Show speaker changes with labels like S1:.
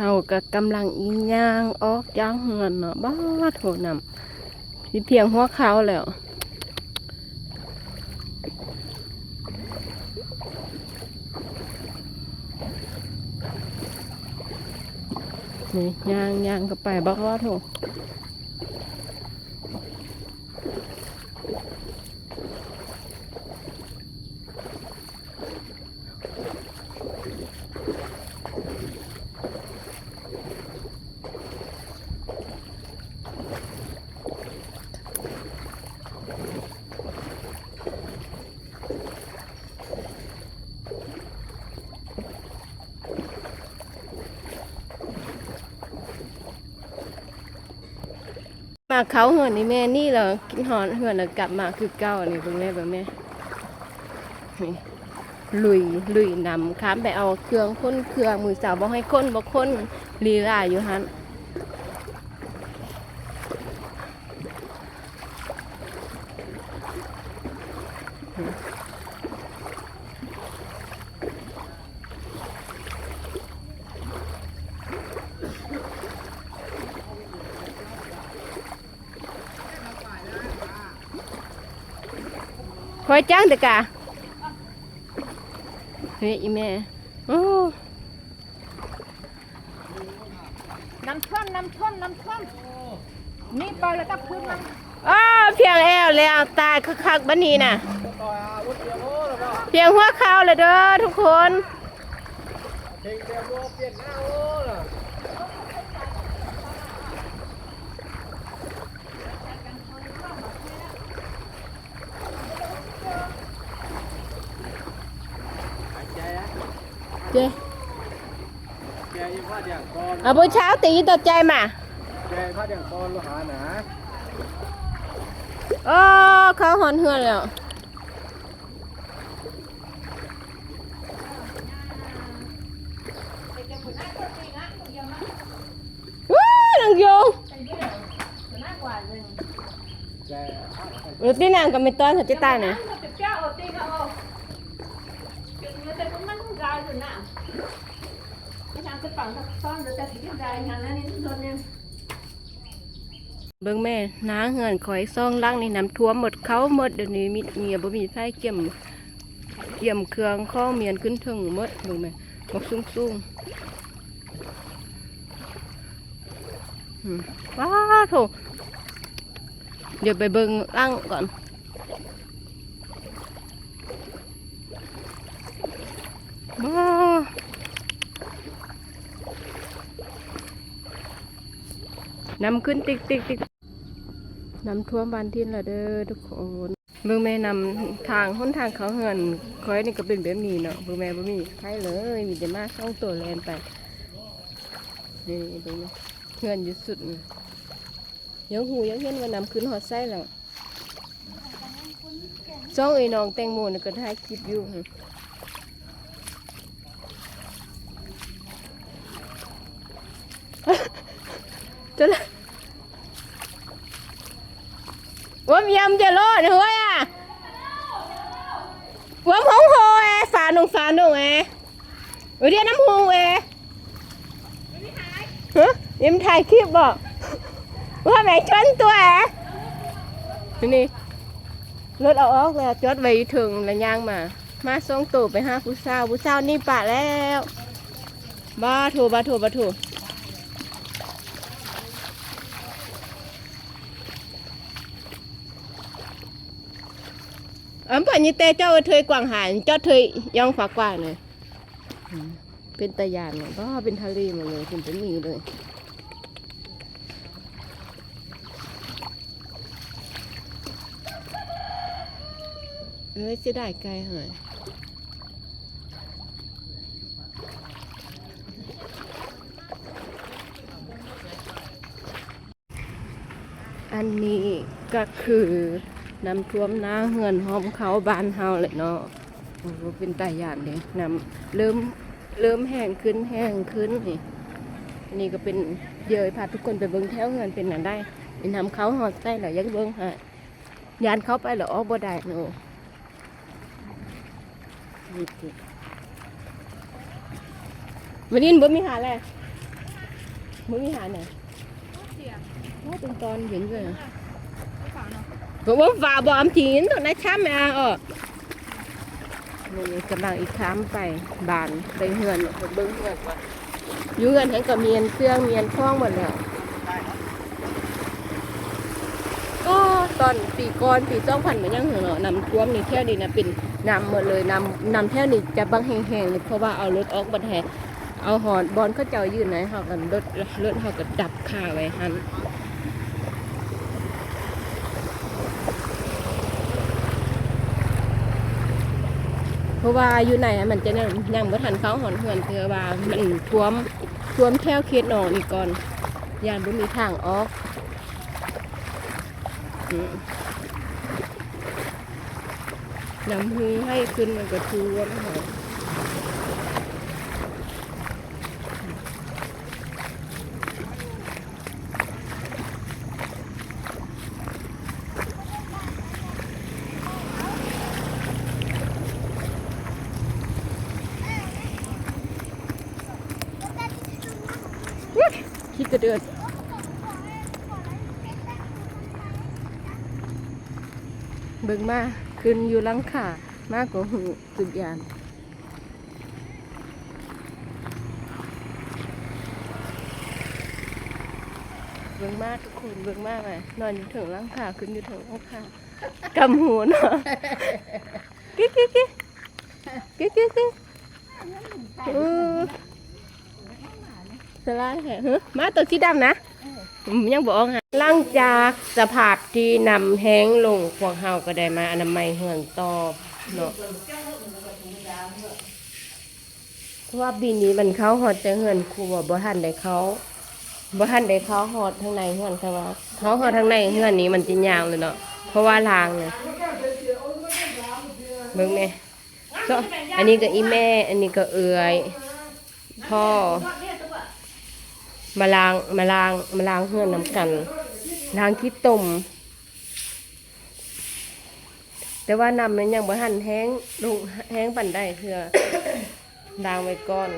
S1: เฮาก็กำลังอีย่างออกยางเหือนเนาะบ้าโถนำสิเพียงหัวเขาแล้วนี่ย่างย่างก็ไปบักว่าโถ มาเขาเหือนนี่แม่นี่เหรอกินหอนเหินแล้วกลับมาคือเก่าอันนี้เบิ่งแม่แบิ่งแม่นี่ลุยลุยนำค้ามไปเอาเครื่องค้นเครื่องมือสาวบอกให้ค้นบอกค้นลีลาอยู่ฮัน คอยจ้างแต่กะเฮ้ยอีแม่โอ้
S2: น้ำท่วมน้ำท่วมน้ำท่วมนี่ปล่อยแล้วก็พื้นมัน
S1: อ้าวเพียงแล้วแล้วตายคักๆบันนี้น่ะเพียงหัวเขาเลยเด้อทุกคนเจ๊
S3: แกยังพาดอย่างกร
S1: เอาบุเช้าตีตดใจมา
S3: แกพาดอย่างกรหาหนา
S1: โอ้เขาหอนเหือนแล้วว้าวนังโยงรถที่นางก็ไม่ต้อนเขาจะตายนะ
S2: เจ้าตีเขาเอาเดี๋ยวมันจะ มันรายอยู่น่ะไม่ทางจะปังซ่อนแต่ที่รายทางนั้นนี่โดนเนี่ย
S1: เบิ่งแม่น้าเหือนคอยซ่องล่างในน้ำท่วมหมดเขาหมดเดี๋ยวนี้มีเมียบ่มีไฟเกี่ยมเกี่ยมเครื่องข้อเมียนขึ้นถึงหมดเบิ่งแม่บกสูงสูงๆว้าโถเดี๋ยวไปเบิ่งล่างก่อนว้า น้ำขึ้นติ๊กติ๊กติ๊กน้ำท่วมบ้านทินละเด้อทุกคนเบิ่งแม่นำทางหนทางเขาเหือนคอยนี่ก็เป็นแบบนี้เนาะเบิ่งแม่บ่มีใครเลย มีแต่มาส่องตัวแลนไปนี่เบิ่งแม่เหือนอยู่สุดยังหูยังเห็นว่าน้ำขึ้นหอดไส้แล้วจ้องไอ้น้องแตงโมนี่ก็ถ่ายคลิปอยู่ จะว่ายำจะรอดหัวอะว่ามของโหเอฝาหนุ่งฝาหนุ่งเอเรียนน้ำหูเอฮะยังถ่ายคลิปบอกว่าแม่ชนตัวเอนี่รถเอาออกแล้วจอดไว้ถึงแล้วย่างมา มาส่งตู่ไปห้าผู้สาวผู้สาวนี่ปะแล้วบ้าถูบ้าถูบ้าถู อ๋อป่านนี้แต่เจ้าเทยกว่างหานเจ้าเทยย่องฝากกว่างเลยเป็นตะยานเนี่ยเป็นทะเลมาเลยคุณเป็นมีเลยเอ้ยจะได้ไกลหรออันนี้ก็คือ น้ำท่วมหน้าเฮือนหอมเขาบ้านเฮาเลยเนาะโอ้เป็นตายานเลยน้ำเริ่มเริ่มแห้งขึ้นแห้งขึ้นนี่นนี้ก็เป็นเยยพาทุกคนไปเบิ้งแถวเฮือนเป็นอันได้เป็นน้ำเขาหอดใต้หรอยังเบิ้งฮะยานเขาไปเหรออ้อบ่ได้เนาะวันนี้บ่มีหาแล้วมึงมีหาไหน
S2: เสีย
S1: โอ้เป็นตอนเห็นเลย
S2: นาะ
S1: ผมว่าฝ่าบอมทีนตัวนั้นช้ำแม่เออมันนี่กำลังอีกค้ามไปบานไปเฮือนไปเบิ้งเฮือนก่อนอยู่เฮือนทั้งกับเมียนเครื่องเมียนคล้องหมดแล้วก็ตอนปีก่อนปีสองพันมันยังเหือเนาะนำท่วมนี่แท่นี้นะเป็นนำหมดเลยนำนำแท่นี้จะบางแห้งๆเลยเพราะว่าเอารถออกบัดแห่เอาหอนบอลเขาเจ้ายืนไหนเขากันรถรถเขาก็ดับคาไว้หัน ราะว่าอยู่ไหนมันจะยังยังบ่ทันเขาหอนเหือนเธอว่ามันท่วมท่วมแถวเขตหนองนี่ก่อนยานบ่มีทางออกน้ำหูให้ขึ้นมันก็ท่วมหอคิ ดจะเดือดเบิ่งมาขึ้นอยู่หลังขามากกว่าหูสุดยานเบิ่งมาทุกคนเบิ่งมาไปนอนอยู่ถึงหลังขาขึ้นอยู่ถึงหลังขากำหูเนาะกิ๊กกิ๊กกิ๊กกิ๊กกิ๊กกิ๊กเออ สลายแหะมาตัวสีดำนะยังบอกฮะหลังจากสภาพที่นำแห้งลงพวกเฮาก็ได้มาอนามัยเหือนตอบเนาะเพราะว่าปีนี้มันเข้าหอดจะเหือนครัวบ่ทันได้เขาบ่ทันได้เขาหอดทางในเหือนแต่ว่าเขาหอดทางในเหือนนี้มันจะยาวเลยเนาะเพราะว่าลางเนี่ยเบิ่งแม่ก็อันนี้ก็อีแม่ อันนี้ก็เอือยพ่อ มาล้างมาล้างมาล้างเฮือนน้ำกันล้างขี้ต้มแต่ว่าน้ำมันยังบ่หันแห้งลงแห้งปั่นได้เพื่อล้างไว้ก่อน